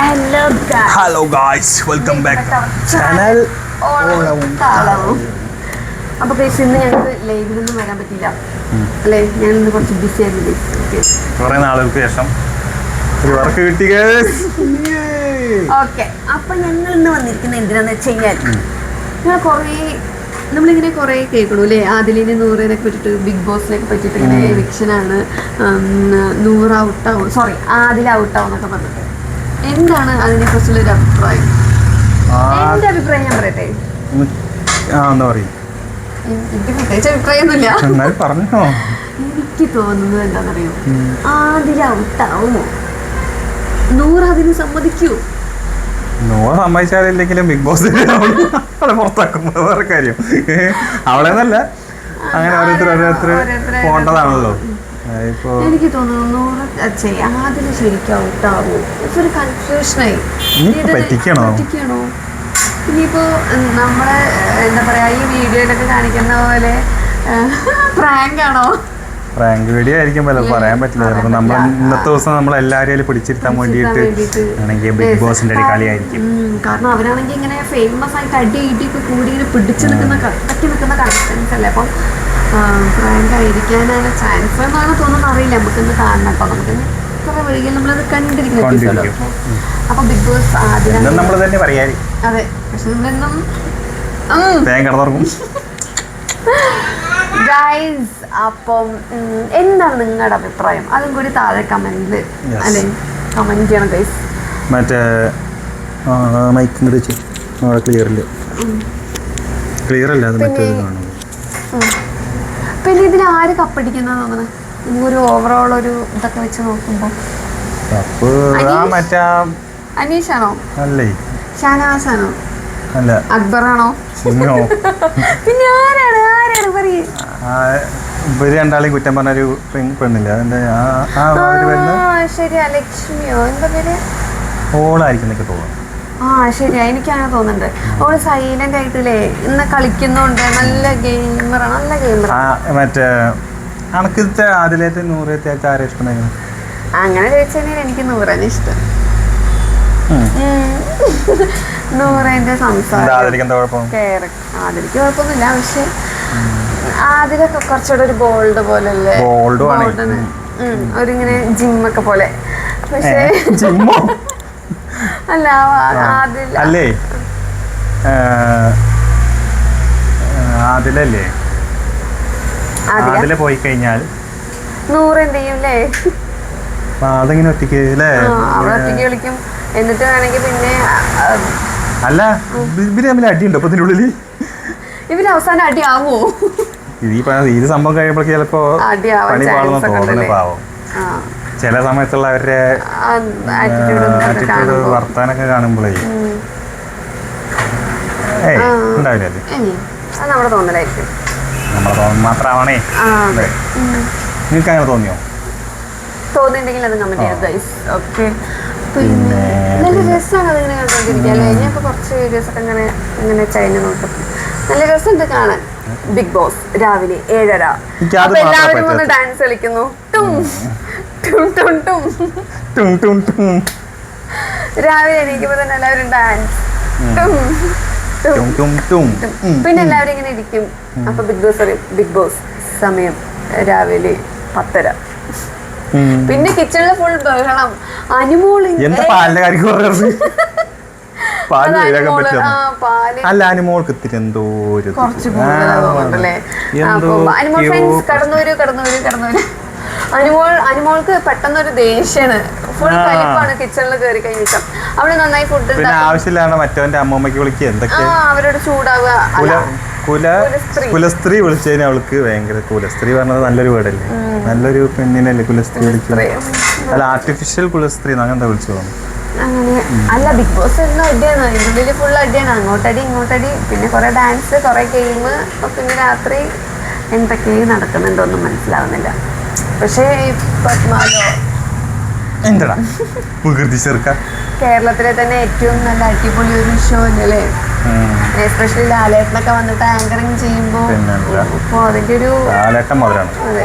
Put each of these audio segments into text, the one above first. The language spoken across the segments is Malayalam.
Hello guys welcome back channel അപ്പൊ ഗൈസ് ഇന്ന് ഞങ്ങൾക്ക് ലൈവിൽ ലൈവിലൊന്നും വരാൻ പറ്റില്ല അല്ലേ? ഞാൻ ഇന്ന് കുറച്ച് ബിസി ആയിരുന്നു കുറെ നാളുകൾക്ക് ശേഷം. വർക്ക് കിട്ടി. ഓക്കെ അപ്പൊ ഞങ്ങൾ ഇന്ന് വന്നിരിക്കുന്നത് എന്തിനാന്ന് വെച്ച് കഴിഞ്ഞാൽ ഞങ്ങൾ കുറേ നമ്മളിങ്ങനെ കുറേ കേൾക്കണു അല്ലേ? ആദിലിനെ നൂറിനെ പറ്റിയിട്ട് ബിഗ് ബോസിനെ പറ്റിയിട്ട് ഇങ്ങനെ എവിക്ഷനാണ് നൂറ് ഔട്ടാവും സോറി ആദിൽ ഔട്ടാവും എന്നൊക്കെ പറഞ്ഞിട്ട്. എന്താണ് അതിനെ കുറിച്ചുള്ള ഒരു അഭിപ്രായം? എന്റെ അഭിപ്രായം ഞാൻ പറയട്ടെ? ഒന്ന് ആ എന്താ പറയും? എനിക്ക് പ്രത്യേകിച്ച് അഭിപ്രായമൊന്നുമില്ല. എന്നാലും പറഞ്ഞോ. എനിക്ക് തോന്നുന്നത് എന്താണെന്നറിയോ ആദ്യം ഔട്ടാവുമോ? നൂറ് അതിന് സമ്മതിക്കൂ. നൂറ് സമ്മതിച്ചാലില്ലെങ്കിലും ബിഗ് ബോസ് അവളെ പുറത്താക്കും വേറെ കാര്യം. അവളെ അങ്ങനെ ഓരോരുത്തർ ഓരോരുത്തർ പോകേണ്ടതാണല്ലോ എനിക്ക് തോന്നുന്നു ആദിന് ശരിക്കും ഔട്ടാവോ. ഇതൊരു കൺഫ്യൂഷനായി ഇനിയിപ്പോ പറ്റിക്കണോ? ഇനിയിപ്പോ നമ്മളെ എന്താ പറയാ ഈ വീഡിയോയിലൊക്കെ കാണിക്കുന്ന പോലെ പ്രാങ്ക് ആണോ പ്രാങ്ക് വീഡിയോ ആയിരിക്കും പറയാൻ പറ്റില്ല. നമ്മൾ ഇന്നത്തെ ദിവസം നമ്മൾ എല്ലാവരെയും പിടിച്ചിരുത്താൻ വേണ്ടിയിട്ട് ആണെങ്കിൽ ബിഗ് ബോസിന്റെ ഒരു കളിയായിരിക്കും കാരണം അവരാണെങ്കിൽ ഇങ്ങനെ ഫേമസ് ആയിട്ട് അടി ഇടിയൊക്കെ കൂടി ഇങ്ങനെ പിടിച്ചു നിൽക്കുന്ന കട്ടക്കി നിൽക്കുന്ന കണ്ടസ്റ്റൻസ് അല്ലേ? അപ്പം പ്രാങ്ക് ആയിരിക്കാനാണ് ചാൻസ് എന്നാണ് തോന്നുന്നത്. അറിയില്ല. നമുക്കിന്ന് കാണണം. കേട്ടോ നമുക്കിന്ന് കുറെ വഴികൾ നമ്മളത് കണ്ടിരിക്കും episode. കണ്ടിരിക്കും. അപ്പൊ ബിഗ് ബോസ് ആദ്യം നമ്മൾ തന്നെ പറയാൻ അതെ. പക്ഷെ നമ്മളെന്നും ഗൈസ് അപ്പം എന്താണ് നിങ്ങളുടെ അഭിപ്രായം? അതും കൂടി താഴെ കമന്റിൽ. അല്ലെ? കമന്റ് ചെയ്യണം ഗൈസ് മറ്റേ മൈക്ക് അവിടെ ക്ലിയർ ഇല്ല ക്ലിയർ അല്ല അത് മറ്റേ കാണും പിന്നെ ഇതിൽ ആര് കപ്പടിക്കുന്ന തോന്നുന്നത് ഒരു ഓവറോൾ ഒരു ഇതൊക്കെ വെച്ച് നോക്കുമ്പോൾ അനീഷാണോ? അല്ലേ? ഷാനവാസാണോ? അല്ല. അക്ബറാണോ? പിന്നെ ആരാണ്? ആരാണ്? പറയേ. ഇവർ രണ്ടാളെയും കുറ്റം പറഞ്ഞ ഒരു പെണ്ണില്ല? അതിന്റെ ആ ആ ഒരു പെണ്ണ്? ശരിയാ. ലക്ഷ്മിയോ? എന്താ പേര്? ഓളായിരിക്കും എന്നൊക്കെ തോന്നുന്നു. ആ ശരിയാ. എനിക്കങ്ങനെ തോന്നുന്നുണ്ട്. ഓൾ സൈലന്റ് ആയിട്ടില്ലേ? ഇന്ന് കളിക്കുന്നുണ്ട് നല്ല ഗെയിമറാണ് നല്ല ഗെയിമറാണ് ആ മറ്റേ അണക്കത്തെ അതിലേറ്റ് നൂറത്തെ ആരെ ഇഷ്ടമായിരുന്നു അങ്ങനെ ചോദിച്ചാൽ എനിക്ക് നൂറാണ് ഇഷ്ടം. നൂറേന്റെ സംസാരം. ആദിലേക്ക് കുഴപ്പമൊന്നുമില്ല. പക്ഷെ ആദിലൊക്കെ കുറച്ചുകൂടെ ഒരു ബോൾഡ് പോലല്ലേ? ബോൾഡ്. ഉം, ഒരിങ്ങനെ ജിമ്മൊക്കെ പോലെ. പക്ഷേ ജിമ്മോ അല്ല അതിലല്ലേ അതിലെ പോയി കഴിഞ്ഞാൽ നൂറ് എന്ത് അതിങ്ങനെ ഒറ്റയ്ക്ക് അല്ലേ ആ, അവിടെ ഒറ്റയ്ക്ക് കളിക്കും. എന്നിട്ട് വേണമെങ്കിൽ പിന്നെ അല്ല ഇവർ തമ്മിൽ അടിയുണ്ടോ അപ്പൊ ഉള്ളിൽ ഇവർ അവസാനം അടി ആവോ ഇത് ഈ സംഭവം കഴിയുമ്പോഴേക്ക് ചിലപ്പോ പണി പാടുന്ന തോന്നുന്നു പാവം. ചില സമയത്തുള്ള അവരുടെ ആറ്റിറ്റ്യൂഡ് വർത്താനൊക്കെ കാണുമ്പോഴേ ഉം. ഏയ് ഉണ്ടാവില്ല അത്? ഇനി അത് നമ്മുടെ തോന്നലായിരിക്കും. നമ്മളെ തോന്നൽ മാത്രമാവണേ. ആ. അതെ. ഉം. നിങ്ങൾക്ക് അങ്ങനെ തോന്നിയോ? തോന്നിയിട്ടുണ്ടെങ്കിൽ അത് കമന്റ് ചെയ്യാം ഗൈസ് ഓക്കെ പിന്നെ പിന്നെ, നല്ല രസമാണ് അതിങ്ങനെ കണ്ടോണ്ടിരിക്കുക അല്ലേ? ഞാൻ കുറച്ച് വീഡിയോസ് ഒക്കെ ഇങ്ങനെ ഇങ്ങനെ ചൈന നോക്കും. നല്ല രസമുണ്ട് കാണാൻ. ബിഗ് ബോസ് രാവിലെ ഏഴര. എല്ലാവരും ഒന്ന് ഡാൻസ് കളിക്കുന്നു. രാവിലെ എണീക്കുമ്പോ തന്നെ എല്ലാവരും ഡാൻസ്. പിന്നെ എല്ലാവരും ഇങ്ങനെ ഇരിക്കും. അപ്പൊ ബിഗ് ബോസ് അറിയും ബിഗ് ബോസ് സമയം രാവിലെ പത്തര. പിന്നെ കിച്ചണിൽ ഫുൾ ബഹളം. അനുമോൾ, അല്ല അനുമോൾക്ക് ഇത്തിരി എന്തോ ഒരു കടന്നൂര് കടന്നൂര് കടന്നൂര്. അനുമോൾ അനുമോൾക്ക് പെട്ടെന്നൊരു ദേഷ്യാണ് ഫുൾ. കലിപ്പാണ് കിച്ചണിൽ കയറി കഴിഞ്ഞിട്ട്. അവൾ നന്നായി ഫുഡ് പിന്നെ ആവശ്യമില്ലാണ്ട് മറ്റവന്റെ അമ്മമ്മക്ക് വിളിക്കുക എന്തൊക്കെ? അവരോട് ചൂടാവുക. കുല കുല കുലസ്ത്രീ. വിളിച്ചതിന് അവൾക്ക് ഭയങ്കര കുലസ്ത്രീ പറഞ്ഞത് നല്ലൊരു വേർഡല്ലേ? നല്ലൊരു പെണ്ണിനല്ലേ കുലസ്ത്രീ വിളിക്കുന്നത്? അല്ല ആർട്ടിഫിഷ്യൽ കുലസ്ത്രീ അങ്ങനെ എന്താ വിളിച്ചു തോന്നുന്നു? അല്ല ബിഗ് ബോസ് എന്നും അടിയാണ്. ഇതിനുള്ളിൽ ഫുൾ അടിയാണ്. അങ്ങോട്ടടി ഇങ്ങോട്ടടി. പിന്നെ കുറെ ഡാൻസ് കുറെ ഗെയിം പിന്നെ രാത്രി എന്തൊക്കെയും നടക്കുന്നുണ്ടോന്നും മനസ്സിലാവുന്നില്ല. പക്ഷേ ഈ പത്മാലോ. എന്താ വികൃതി ചെറുക്ക. കേരളത്തിലെ തന്നെ ഏറ്റവും നല്ല അടിപൊളി ഒരു ഷോ അല്ലേ? എസ്പെഷ്യലി ലാലേട്ടനൊക്കെ വന്നിട്ട് ആങ്കറിങ് ചെയ്യുമ്പോൾ അതിന്റെ ഒരു അതെ.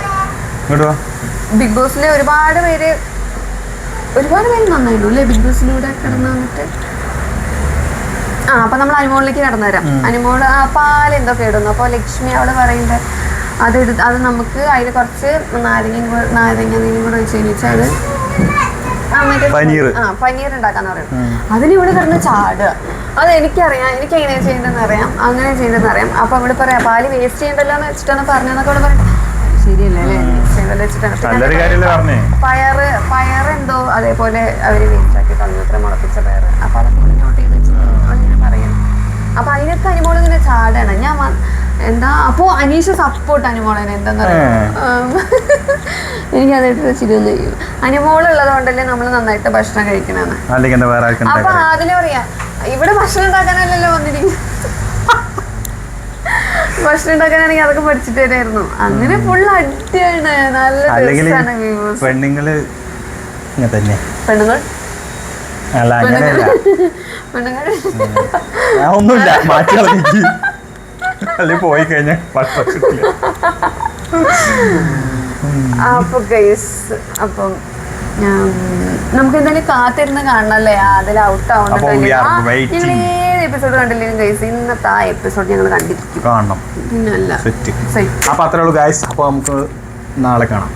ബിഗ് ബോസിലെ ഒരുപാട് പേര് ഒരുപാട് പേര് നന്നായിരുന്നു അല്ലേ? ബിഗ് ബോസിലൂടെ കിടന്നു വന്നിട്ട്. ആ അപ്പൊ നമ്മൾ അനുമോളിലേക്ക് കടന്നു വരാം അനുമോൾ ആ പാൽ എന്തൊക്കെ ഇടുന്നു. അപ്പൊ ലക്ഷ്മി അവിടെ പറയുന്നത് അത് എടുത്ത് അത് നമുക്ക് അതിൽ കുറച്ച് നാരങ്ങ നാരങ്ങ നീരും കൂടെ വെച്ച് കഴിഞ്ഞാൽ അത് പനീർ. ആ പനീർ ഉണ്ടാക്കാന്ന് പറയും അതിനിവിടെ കിടന്ന് ചാടുക. അത് എനിക്കറിയാം. എനിക്ക് എങ്ങനെയാണ് ചെയ്യേണ്ടതെന്ന് അറിയാം. അങ്ങനെ ചെയ്യേണ്ടതെന്ന് അറിയാം. അപ്പൊ അവിടെ പറയാം പാൽ വേസ്റ്റ് ചെയ്യണ്ടല്ലോ എന്ന് വെച്ചിട്ടാണ് പറഞ്ഞതെന്നൊക്കെ ഇവിടെ പറയും. ശരിയല്ലേ വെച്ചിട്ടാണ്. പിന്നെ നല്ലൊരു എന്തോ പയറ് അതേപോലെ അവർ വേസ്റ്റ് ആക്കി ഇത്ര മുളപ്പിച്ച പയറ്. അപ്പൊ അതൊക്കെ നോട്ട് ചെയ്ത് വെച്ചിട്ടുണ്ട് അങ്ങനെ പറയും. അപ്പൊ അതിനൊക്കെ അനുഭവം ഇങ്ങനെ ചാടാണ്. ഞാൻ എന്താ? അപ്പോ അനീഷ സപ്പോർട്ട് അനുമോളനെ എന്താന്ന് എനിക്ക് അതായിട്ട് ചിരിയൊന്നും ചെയ്യും അനുമോൾ ഉള്ളത് കൊണ്ടല്ലേ നമ്മൾ നന്നായിട്ട് ഭക്ഷണം കഴിക്കണെന്ന് അപ്പൊ അതിന് പറയാ ഇവിടെ ഭക്ഷണം ഉണ്ടാക്കാനല്ലല്ലോ വന്നിരിക്കുന്നത് ഭക്ഷണം ഉണ്ടാക്കാനാണെങ്കിൽ അതൊക്കെ പഠിച്ചിട്ട് തരായിരുന്നു. അങ്ങനെ ഫുൾ അടിയാണ്. നല്ല പെണ്ണുങ്ങൾ പെണ്ണുങ്ങൾ? പെണ്ണുങ്ങൾ? ഒന്നുമില്ല. മാറ്റി അല്ലെങ്കിൽ പോയി കഴിഞ്ഞാൽ ഭക്ഷണം കിട്ടില്ല അപ്പൊ ഗൈസ് അപ്പം നമുക്ക് എന്തായാലും കാത്തിരുന്ന് കാണണല്ലേ? അതിൽ ഔട്ട്. ഞങ്ങൾ ഏത് എപ്പിസോഡ് കണ്ടില്ലെങ്കിലും ഗൈസ് ഇന്നത്തെ ആ എപ്പിസോഡ് ഞങ്ങൾ കണ്ടിരിക്കും. കാണണം. പിന്നല്ല സെറ്റ്. അപ്പൊ അത്രേ ഉള്ളൂ ഗൈസ് അപ്പൊ നമുക്ക് നാളെ കാണാം.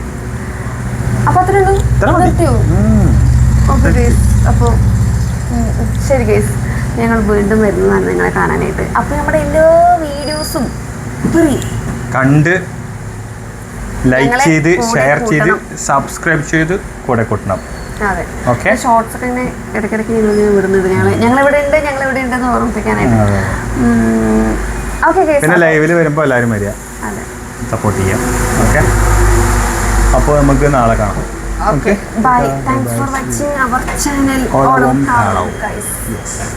അപ്പൊ അത്രേ ഉള്ളൂ. നിർത്തിയോ? അപ്പോൾ ശരി ഗൈസ് ഞങ്ങൾ വീണ്ടും വരുന്നതാണ് നിങ്ങളെ കാണാനായിട്ട്. അപ്പോൾ നമ്മുടെ എല്ലാ വീഡിയോസും കണ്ട് ലൈക്ക് ചെയ്ത് ഷെയർ ചെയ്ത് സബ്സ്ക്രൈബ് ചെയ്ത് കൂടെ കൂട്ടണം. അതെ. ഷോർട്സ് ഒക്കെ ഇങ്ങനെ ഇടയ്ക്കിടയ്ക്ക് ഞങ്ങൾ വിടുന്നത് ഞങ്ങൾ ഞങ്ങൾ ഇവിടെ ഉണ്ട് ഞങ്ങൾ ഇവിടെ ഉണ്ടെന്ന് ഓർമ്മിപ്പിക്കാനായിട്ട് പിന്നെ ലൈവിൽ വരുമ്പോൾ എല്ലാവരും വരിക. സപ്പോർട്ട് ചെയ്യാം. ഓക്കെ അപ്പോൾ നമുക്ക് നാളെ കാണാം. Okay. Bye. Bye. Thanks Bye. for watching our channel. All, All on Guys. Yes.